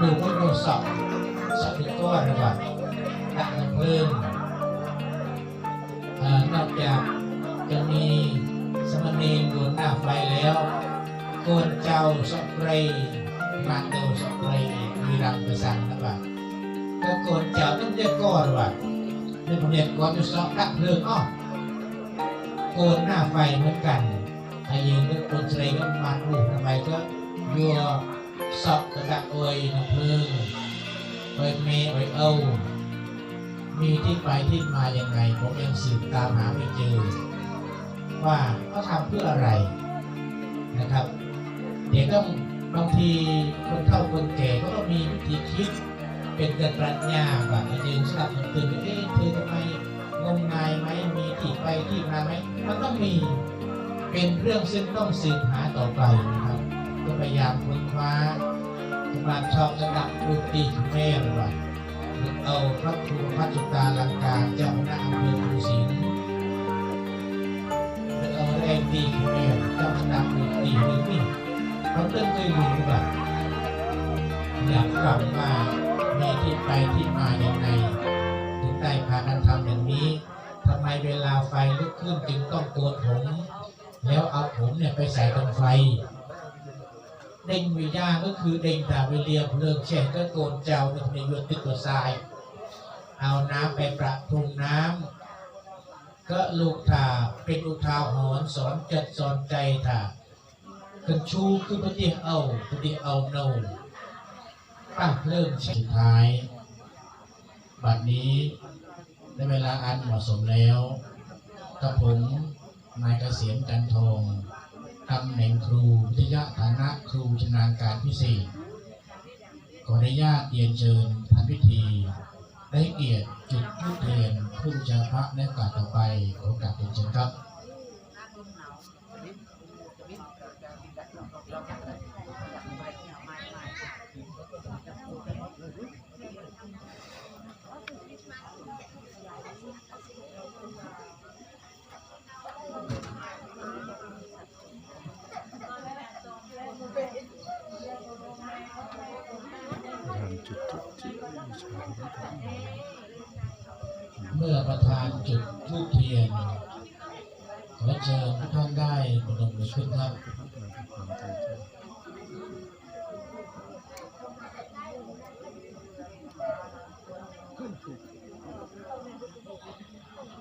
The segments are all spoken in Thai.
ดูก็ดูสอบสอบก้อนระหว่าดักำเพลิงเอ่อนอกจากจะมีสมณีโดนหน้าไฟแล้วโกนเจ้าสเปรย์มาเตาสเปรย์มีรังประสันนะบ่าก็โกนเจ้าต้องเรียกก้อนว่าเรื่องเรียกก้อนจะสอบดักเพลิงอ้อโกนหน้าไฟเหมือนกันถ้ายืนก็โกนเฉลยก็มาดูทำไมก็ยัว สอบกระดักอวยน้ำเพลิงอวยเมย์อวยเอามีที่ไปที่มาอย่างไงผมยังสืบตามหาไม่เจอ ว่าเขาทำเพื่ออะไรนะครับ เดี๋ยวต้องบางทีคนเฒ่าคนแก่ก็ต้องมีวิธีคิดเป็นกิดปรัชญาแบบยืนสลับมันตื่นเอ๊ะเธอทำไมงมงายไหมมีที่ไปที่มาไหมมันต้องมีเป็นเรื่องซึ่งต้องสืบหาต่อไปนะครับ ก็พยายามค้นคว้ามาชอบระดับดนตรีของแม่หรือว่าเอาพระครูพัชตาลังการเจ้าคณะอำเภอภูสิงห์เอาแรงดีของแม่เจ้าคณะดนตรีเรื่อนี้เขาเริ่มเคยรู้หรือเปล่าอยากฟังว่ามีที่ไปที่มาอย่างไรถึงได้พากันทำอย่างนี้ทำไมเวลาไฟลุกขึ้นจึงต้องโกนผม แล้วเอาผมเนี่ยไปใส่ตรงไฟ เด้งวิญญาณก็คือเด้งตาไปเรียบเลิกเช่นก็โกนเจ้าหนึ่งในยวนติดตัวทรายเอาน้ำไปประพรมน้ำก็ลูกถาเป็นอุทาหรณ์สอนจัดสอนใจถากันชูคือปฏิเอาปฏิเอาโนตั้งเริ่มสุดท้าย บัดนี้ได้เวลาอันเหมาะสมแล้วกับผมนายเกษียณจันทอง ตำแหน่งครูวิทยาฐานะครูชำนาญการพิเศษ ขออนุญาตเรียนเชิญท่านพิธี ได้เกียรติจุดทูปเทียนผู้ชาพระและกาต่อไปขอกราบเรียนเชิญครับ เมื่อประธานจุดทูปเทียนขอเชิญทุกท่านได้ประดมมือขึ้นครับ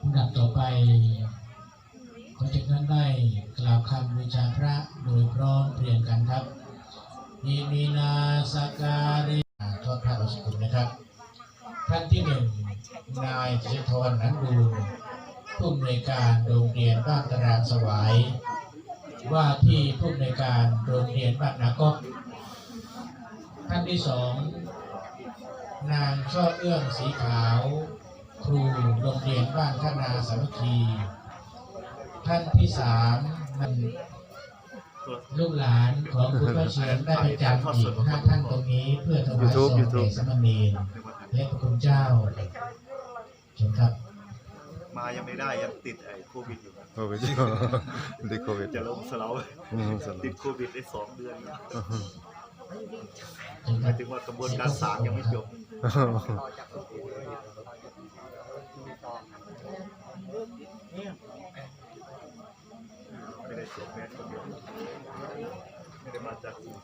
ลำดับต่อไป ขอเชิญท่านได้กล่าวคำบูชาพระโดยพร้อมเพรียงกันครับอิมินาสการิทอดพระอุสกุลนะครับ ท่านที่หนึ่ง นายจิตรทรนันดูลผู้อำนวยการโรงเรียนบ้านตารางสวาย ว่าที่ผู้อำนวยการโรงเรียนบ้านนากอกท่านที่สองนางช่อเอื้องสีขาว ครูโรงเรียนบ้านข้านาสามัคคี ท่านที่สามมันลูกหลานของคุณพระเชียนได้ไปจำอีกห้าท่านตรงนี้ เพื่อถวายส่งแด่สามเณรและพระคุณเจ้า เชิญครับมายังไม่ได้ยังติดไอ้โควิดอยู่โควิดติดโควิดจะลงสเลาอืมสำหรับติดโควิดได้สองเดือนแล้วเชิญหคมารัยบถึงว่ากระบวนการศาลยังไม่จบไม่ได้สวมแมสคนเดียวไม่ได้มาจากศูนย์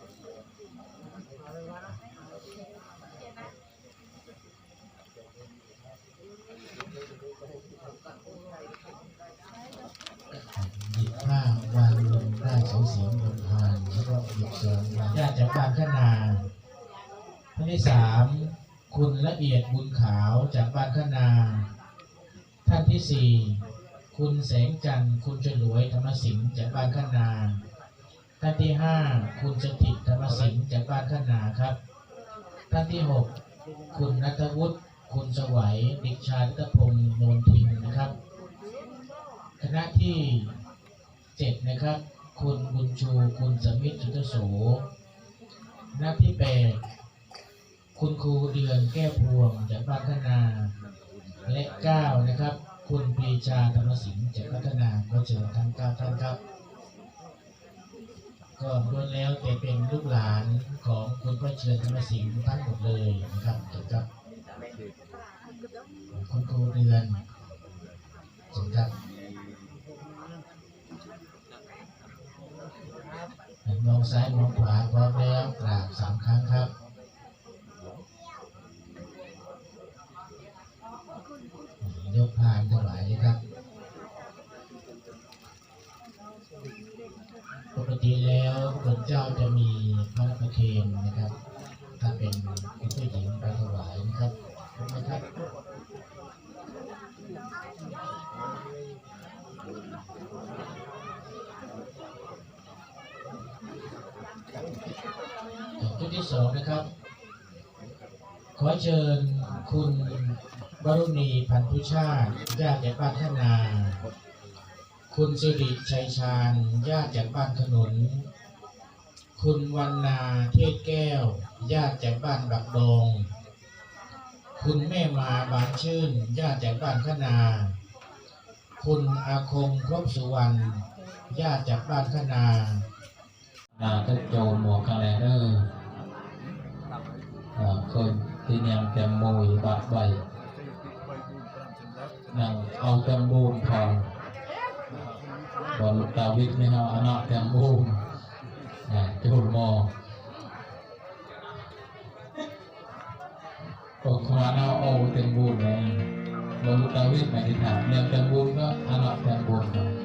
หยิบผ้าวางลงได้เสาเสียงบนพาน แล้วก็หยิบเสริมญาติจากบ้านข้านาท่านที่สามคุณละเอียดบุญขาวจากบ้านข้านา ท่านที่สี่คุณแสงจันทร์คุณฉลวยธรรมสิงห์จากบ้านข้านาท่านที่ห้าคุณสถิตธรรมสิงห์จากบ้านข้านาครับ ท่านที่หกคุณนัทวุฒิคุณสวัยด็กชาตพงศ์โนนทินนะครับ คณะที่เจ็ดนะครับ คุณบุญชูคุณสมิทธจุตโสคณะที่แปดคุณครูเดือนแก้พวงจากพัฒนา และเก้านะครับ คุณปรีชาธรรมสิงห์จากพัฒนาก็เชิญทั้งเก้าท่านครับ ก็ล้วนแล้วแต่เป็นลูกหลานของคุณพ่อเชิญธรรมสิงห์ทั้งหมดเลยนะครับเกี่ยวกับคุณครูเดือนนะครับ มองซ้ายมองขวาพร้อมแล้วกราบสามครั้งครับยกพานถวายนะครับ ปกติแล้วพระเจ้าจะมีพระประเคนนะครับ ถ้าเป็นคุณผู้หญิงไปถวายนะครับขอบคุณนะครับ จุดที่สองนะครับ ขอ เชิญคุณวรุณีพันธุชาติญาติจากบ้านท่านา คุณสิริชัยชาญญาติจากบ้านขนุนคุณวันนาเทศแก้ว ญาติจากบ้านบักดง คุณแม่มาบานชื่น ญาติจากบ้านขนา คุณอาคมครบสุวรรณ ญาติจากบ้านขนานาก็โจมหมวกกันแลเดอร์คน ที่ยังแกมมวยบาดใบนั่งเอาแกมบูนพองบอลลูกดาวิดไม่เอาอนาแกมบูนอ่าโจมหมอก็ขวานเอาเอาแกมบูนเลยบอลลูกดาวิดไม่ได้ถามเนี่ยแกมบูนก็อนาแกมบูนครับ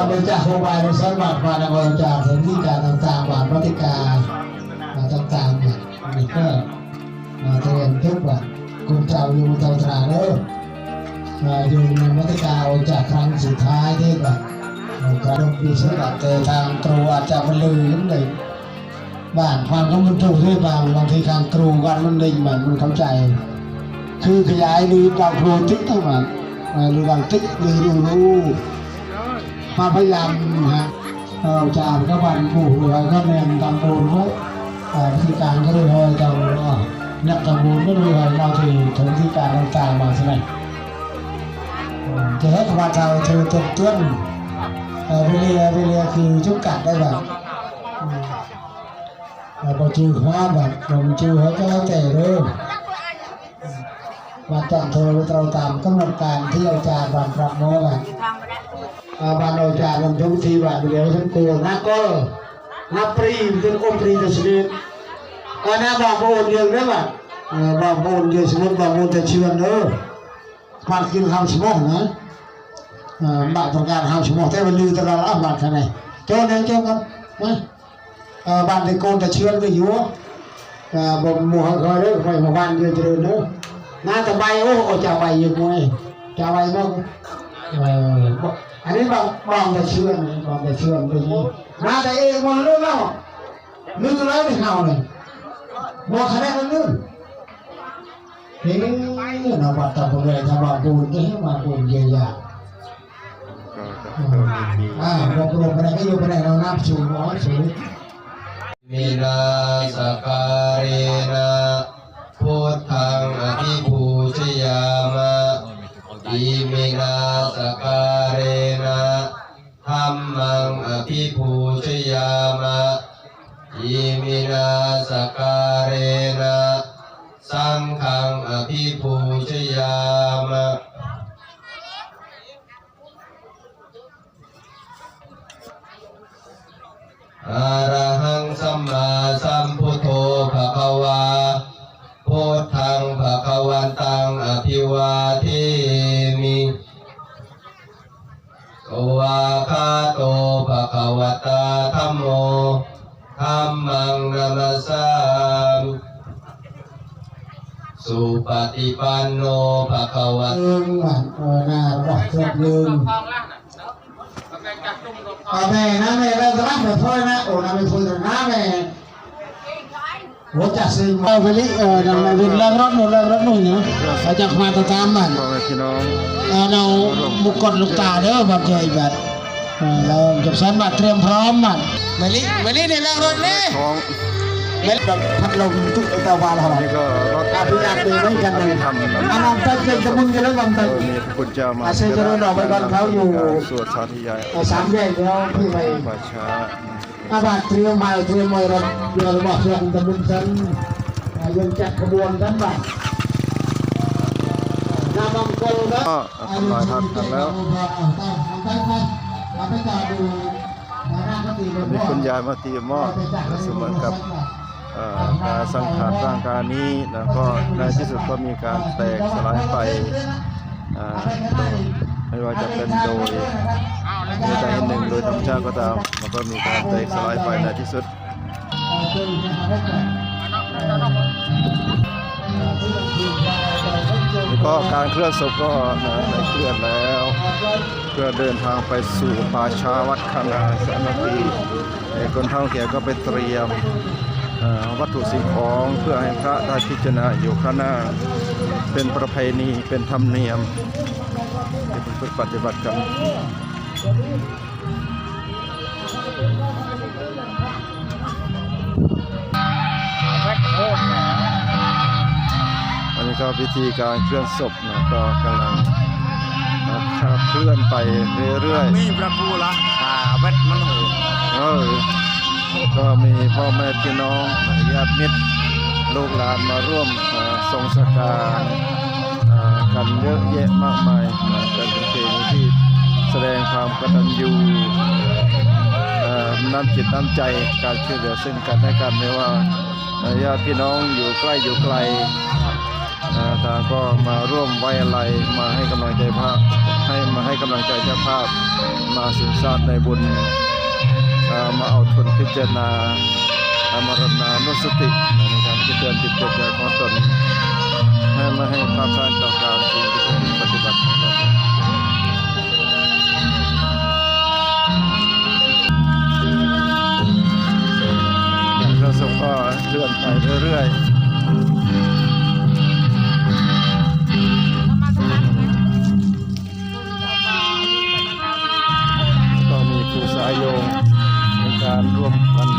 รมันเตรียมเลยอ่าเตรียมพร้อมอะเราจาบาคโคบายสมบัติมาในบริจาคถึงที่การต่างๆบาทปฏิกามาต่างๆเนี่ยนี่ก็มาเตรียมทุกวันคุณเจ้าอยู่เจ้าตราเด้อมาอยู่ในปฏิกาจากครั้งสุดท้ายที่แบบการลงปีสำหรับเจอทางตรูอาจจะมันลืมเลยบ้านความก็มันถูกที่บางบางทีทางตรูกันมันดิ่งแบบมันเข้าใจ คือขยายลือดาวโครติ๊กทั้งหมดลือดาวติ๊กลือดูรู้ มาพยายามนะฮะเราจะอ่านก็วันผู้หรือก็เรียนตำบูนเขาวิธีการก็เลยเฮยตำนักตำบูนก็เลยเฮยเราที่ถึงที่การต่างๆมาใช่ไหมจะให้คว่าเราเธอตกต้นเวลียเวลียคือจุกกัดได้แบบเราไปจื้อว่าแบบลงจื้อเขาก็แต่เริ่มมาจับเธอเราตามกำหนดการที่อาจารย์วันพระโมกัน បានដល់ចាខ្ញុំជុំទីបានវិលខ្ញុំគួរណាកុលណាព្រីទៅអ៊ំព្រីទៅស្លៀកកាលណាបងប្អូនយើងនេះបាទបងប្អូនយើងស្មុតបងប្អូនទៅជឿនទៅស្មានគិលហៅឈ្មោះណាបាក់ប្រកាសហៅឈ្មោះតែវាលឺទៅដល់អស់បាទខាងនេះចូលនឹងចូលគាត់ណាបានតែកូនតែជឿនវាយូរបងមកហើយក្រោយនេះខ្ញុំមកបានយើងជ្រឿនទៅណាតបៃអូក៏ចាបៃយើងមួយចាបៃមកចាបៃមក มาบ้านที่โกนจะเชื่อก็อยู่บ่หมู่เขาเด้อไปมาบ้านเดือนเจริญเนอะน่าจะใบโอ้จะใบอยู่มวยจะใบมั้งเอออันนี้บางบางจะเชื่อมบางแต่เชื่อมไปนี่มาแต่เองมันเรื่องแล้วนึกแล้วไม่เข้าเลยบอกคะแนนมันนึกเฮ้ยเราบัตรตะผมเลยทำมาปูนที่มาปูนเยียวยาก็จะอ่าบอกลงไปไหนก็อยู่ไปไหนเรานับสูงน้อยสูงมินาสกา สุปฏิปันโนภะคะวะเองหวานเออนาบอกเสร็จลืมเอาแม่นะแม่เราจะรับแบบพ่อยนะโอ้นะไม่พูดนะแม่หัวจัดซิงเอาไปลิเออนั่นมาเป็นเรื่องรถหนูเรื่รถหนูเนาะเขาจะมาตามานพ่อแม่พี่น้องเราบุกกดลูกตาเด้อบัดใหญ่บัดเราจะสันบัดเตรียมพร้อมมันมาลิมาลิในเรื่รถนี่ เม็ดพัดลมทุกตะวันหอมนี่ก็รถอาพิอาปีไม่กันเลยทำอันนั้นตั้งใจะมุ่งจะเล่นลำเอตัอมีคุณเจ้ามาอาเซจะเล่นออกไปก่อนเขาอยู่สวดสาธยายสามแยกแล้วพี่ไปป่าช้าอาบาดเตรียมมาเตรียมมวยรถเรือบอกเพื่อนตะบุญสันยังจัดขบวนกันบ้างนาบังกลนะก็ทำลายทับกันแล้วมีคุณยายมาตีหม้อสมือนกับเอ่อ การสังขารร่างกายนี้นะก็ในที่สุดก็มีการแตกสลายไปไม่ว่าจะเป็นโดยโดยใดหนึ่งโดยธรรมชาติก็ตามมันก็มีการแตกสลายไปในที่สุดแล้วก็การเคลื่อนศพก็นะเคลื่อนแล้วเพื่อเดินทางไปสู่ป่าช้าวัดคณาสานปีเอ่อคนเท่าแก่ก็ไปเตรียม วัตถุสิ่งของเพื่อให้พระได้พิจารณาอยู่ข้างหน้า เป็นประเพณีเป็นธรรมเนียมที่เป็นปฏิบัติกันอันนี้ก็พิธีการเคลื่อนศพนะก็กำลังนะครับเคลื่อนไปเรื่อยๆมีประพูละอ่าเวทมันหูเออ ก็มีพ่อแม่พี่น้องญาติมิตรลูกหลานมาร่วมทรงสการกันเยอะแยะมากมายเป็นเพณีที่แสดงความกตัญญูน้ำจิตน้ำใจการช่วยเหลือซึ่งกันและกันไม่ว่าญาติพี่น้องอยู่ใกล้อยู่ไกลต่างก็มาร่วมไว้อะไรมาให้กำลังใจพระให้มาให้กำลังใจเจ้าภาพมาสืบสานในบุญ มาเอาทนพิจารณาอมรณานุสติในการที่จะเตือนจิตใจของตนให้มาให้ความสานต่อการสิ่งที่ต้องปฏิบัตินะครับอย่างพระสงฆ์ก็เลื่อนไปเรื่อยๆก็มีครูสายโย ร่วมกัน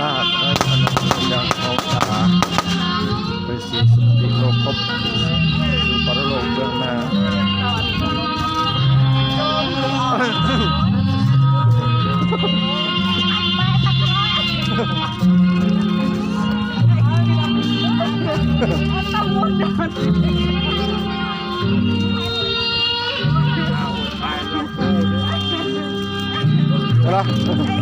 ลาดและขนมอย่างเของสาไปสู่สุติโลกภพสู่ปรโลกเบื้องหน้าเอาละ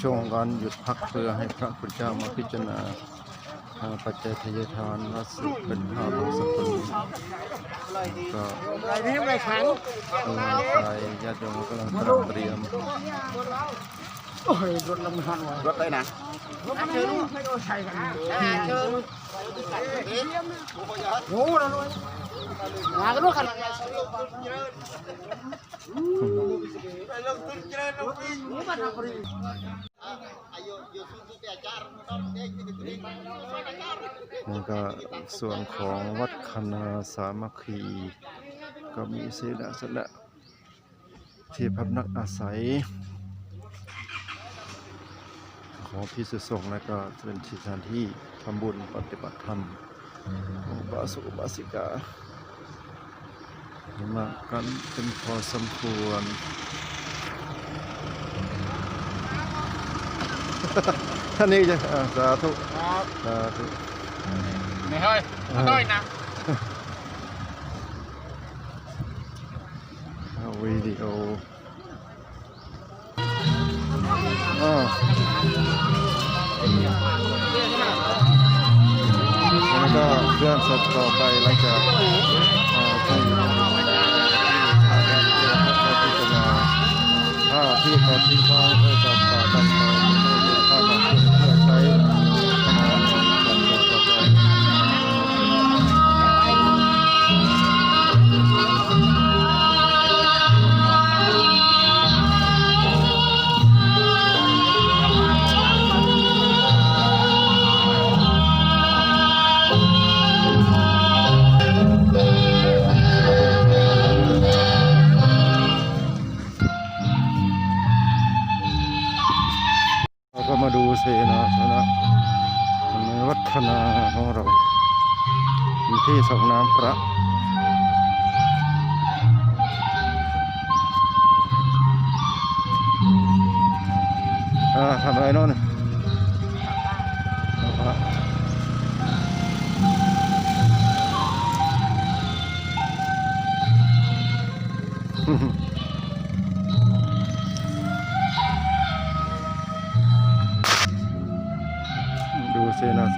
ช่วงของการหยุดพักเพื่อให้พระพุทธเจ้ามาพิจารณาทางปัจจัยทายทานวัสดุเป็นภาพของสกุลก็เออไปญาติโยมกำลังเตรียมรถได้นะนี่ก็ ส่วนของวัดคณาสามัคคี ก็มีเสนาสนะที่พำนักอาศัย ของพิสุสงฆ์และก็เป็นที่สถานที่ทำบุญปฏิบัติธรรมของบาสุบาสิกามากันเป็นพอสมควรท่าน นี้จะอ่าสาธุสาธุไม่เฮ้ยน้อยนะเอาวิดีโมาดูเสนาสนะในวัฒนาของเราที่สองน้ำพระอ่าทำอะไรโน่นอา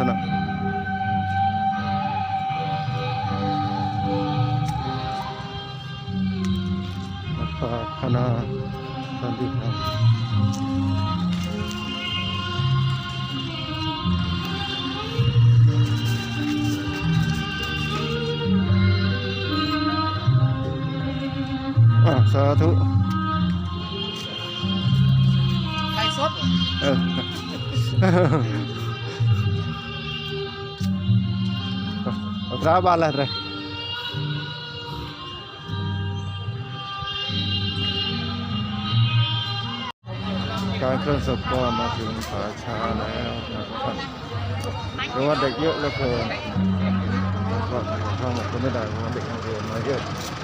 เสนาสนะวัด ป่าคณาสันติธรรมอ่าสาธุไก่สดเออ Berapa lah Re? การเ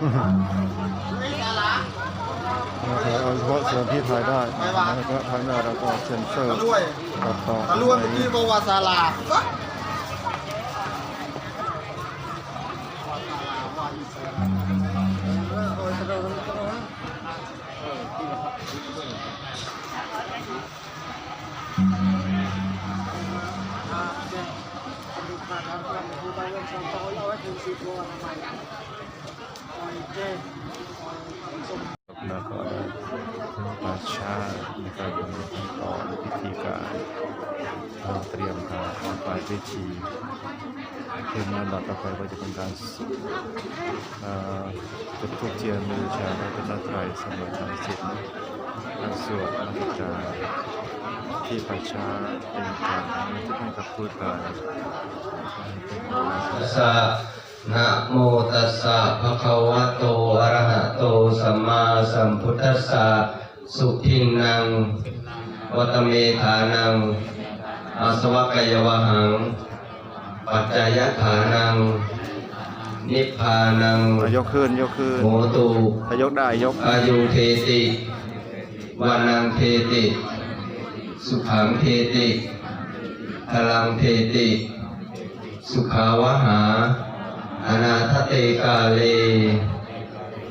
นศพก็มาถึงผาชาแล้วนะครับท่านเพาะว่าเด็กเยอะเหลือเกินก็เข้าหมดก็ไม่ได้เพราะว่าเด็นเรียนมาเยอะนะครับเอาเฉพาะวนที่ถ่ายได้แล้วก็ถ่ายไม่ได้เราก็เซนเซอร์ตัดต่อตะลวนเมื่อกี้บอกว่าศาลาฟะ แล้วก็ได้ป่าชานะครับมีขั้นตอนพิธีการเราเตรียมหาออกไปเวทีคืนนั้นดับต่อไปก็จะเป็นการจุดทูบเทียนมือชาแล้วก็จะไตรเสมอทางสิทธิ์การสวดมันก็จะที่ป่าชาเป็นการที่ให้กับผู้ตายตัสสะ นะโมตัสสะภะคะวะโตอะระหะโตสัมมาสัมพุทธัสสะสุทินนังวัตเมธานังอาสวะกายวะหัง ปัจจายฐานัง นิพพานังยกขึ้นยกขึ้นโหตุถ้ายกได้ยกอายุเทติวานังเทติ สุขังเทติพลังเทติ สุขาวหา อนาทเตกาเล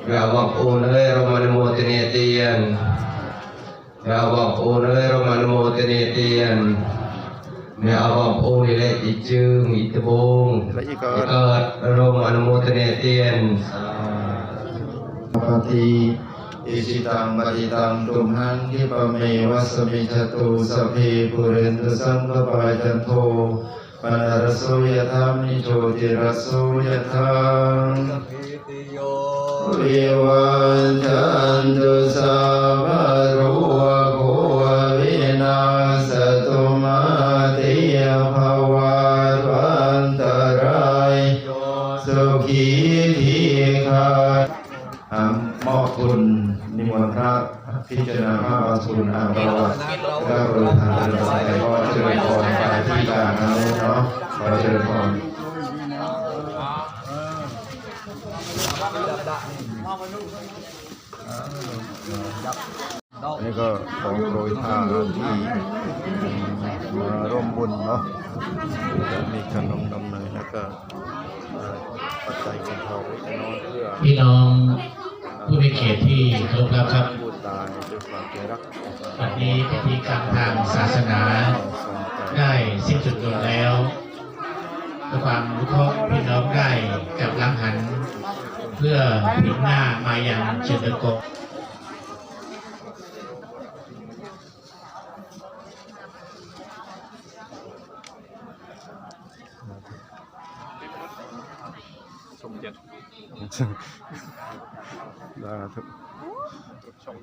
เราบอกโอนเอ้ยเรามันโมทเนเตียนเราบอกโอนเอ้ยเรามันโมทเนเตียนเนี่ยเอาบอกโอนนี่แหละอีจึงอีตะบงอีกก็อีเกิดเรามันโมทเนเตียนปฏิอิชิตังปฏิตังตุมหังคิปเมวัสมิจตุสพเพปุเรนตุสังกปายจันโท ปนารโสยธรรมิโชติรโสยธรรมวิวันจันตุสัพพะโรโควินาสตุมาเตยภวัตวันตรายสุขีทีคาอ่ามอบคุณนิมนต์พระพิจารณาพระบาสุนอาประวัติก็โปรดทานเดินไปก็เจริญพรไป ที่กลางนะเนาะขอเจริญพรออันนี้ก็ของโปรยทานที่มาร่วมบุญเนาะแล้วมีขนมนมเนยแล้วก็เอ่อปัจจัยเงินทองเล็กน้อยเพื่อพี่น้องผู้ในเขตที่เคารพรักครับผู้ตายด้วยความจงรักวันนี้พิธีกรรมทางศาสนา ได้สิ้นสุดลงแล้วด้วยความรู้เคราะห์พี่น้องได้กลับหลังหัน เพื่อพิจหน้ามายังเชิญตะโกะชมเจ็ดได้ครับชม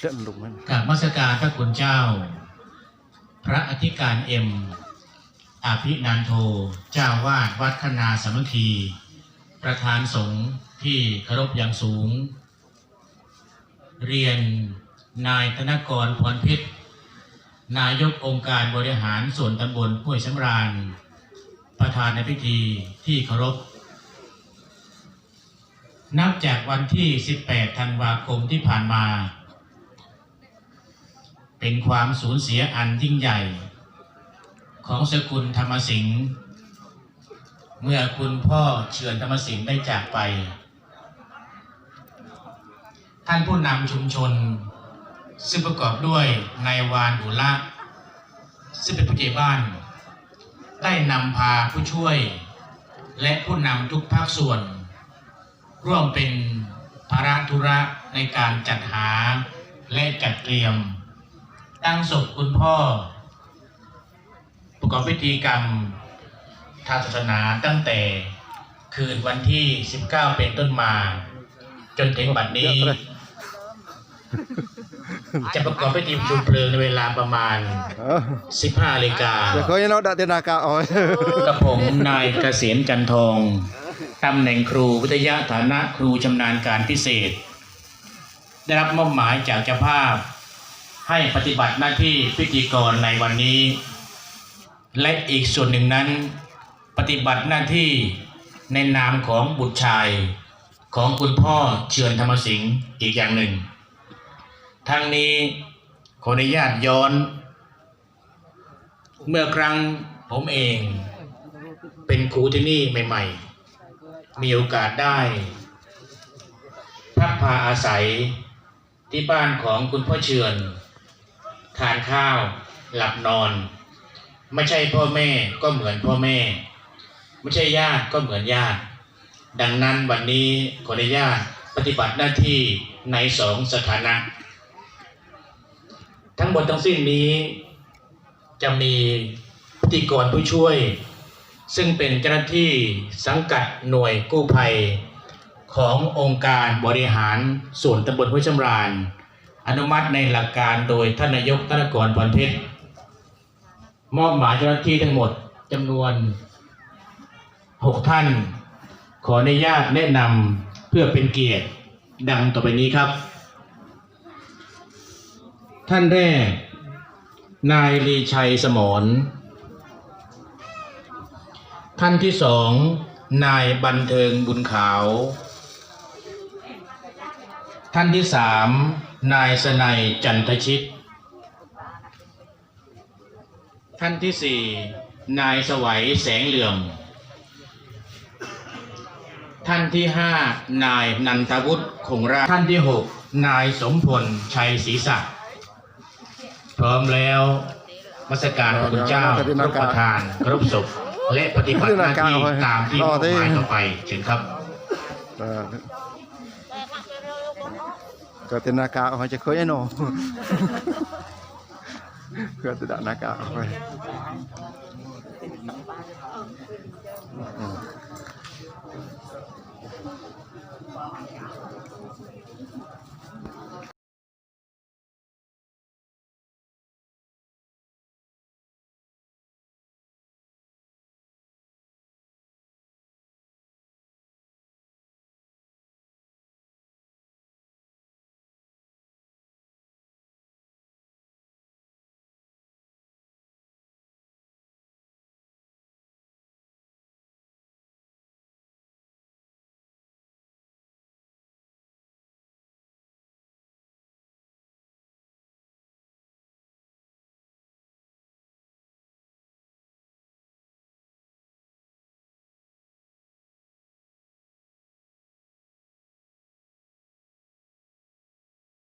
เล่นลุงมันกราบมัสการพระคุณเจ้า พระอธิการเอ็มอภินันโท เจ้าวาดวัดคณาสามัคคี ประธานสงฆ์ที่เคารพอย่างสูง เรียนนายธนกรพรพิษนายกองค์การบริหารส่วนตำบลห้วยสำราญ ประธานในพิธีที่เคารพ นับจากวันที่ 18 ธันวาคมที่ผ่านมา เป็นความสูญเสียอันยิ่งใหญ่ ของสกุลธรรมสิงห์เมื่อคุณพ่อเฉือนธรรมสิงห์ได้จากไป ท่านผู้นำชุมชน ซึ่งประกอบด้วยนายวานบุละซึ่งเป็นผู้ใหญ่บ้าน ได้นำพาผู้ช่วย และผู้นำทุกภาคส่วน ร่วมเป็นภาระธุระในการจัดหาและจัดเตรียม ตั้งศพคุณพ่อ ประกอบพิธีกรรมทางศาสนาตั้งแต่คืนวันที่ 19 เป็นต้นมา จนถึงบัดนี้ จะประกอบพิธีชุมเพลิงในเวลาประมาณเออ15นาฬิกาเดี๋ยวเขาจะเนาะดัตนากาเอาไว้กับผมนายเกษมจันทองตำแหน่งครูวิทยาฐานะครูชำนาญการพิเศษ ได้รับมอบหมายจากเจ้าภาพ ให้ปฏิบัติหน้าที่พิธีกรในวันนี้ และอีกส่วนหนึ่งนั้น ปฏิบัติหน้าที่ในนามของบุตรชาย ของคุณพ่อเชือนธรรมสิงห์อีกอย่างหนึ่ง ทั้งนี้ขออนุญาตย้อน เมื่อครั้งผมเอง เป็นครูที่นี่ใหม่ ๆ มีโอกาสได้พักพาอาศัยที่บ้านของคุณพ่อเชือนทานข้าวหลับนอน ไม่ใช่พ่อแม่ก็เหมือนพ่อแม่ ไม่ใช่ญาติก็เหมือนญาติ ดังนั้นวันนี้ขออนุญาตปฏิบัติหน้าที่ในสองสถานะ ทั้งหมดทั้งสิ้นนี้จะมีพิธีกรผู้ช่วย ซึ่งเป็นเจ้าหน้าที่สังกัดหน่วยกู้ภัย ขององค์การบริหารส่วนตำบลห้วยชำราญ อนุมัติในหลักการโดยท่านนายกธนกรพรเพชรมอบหมายเจ้าหน้าที่ทั้งหมดจำนวน 6 ท่าน ขออนุญาตแนะนำเพื่อเป็นเกียรติดังต่อไปนี้ครับ ท่านแรก นายลีชัยสมรท่านที่สอง นายบันเทิงบุญขาว ท่านที่สามนายสนัยจันทชิต ท่านที่สี่นายสวัยแสงเหลื่อม ท่านที่ห้านายนันทวุฒิคงรา ท่านที่หกนายสมพลชัยศรีศักดิ์ พร้อมแล้วมัสการพระคุณเจ้าครบประทานครบศพและปฏิบัติหน้าที่ตามที่มอบหมายต่อไปเชิญครับเออก็เป็นนากาเอาไว้จะเคยไอ้หนอก็จะดันากาเอาไว้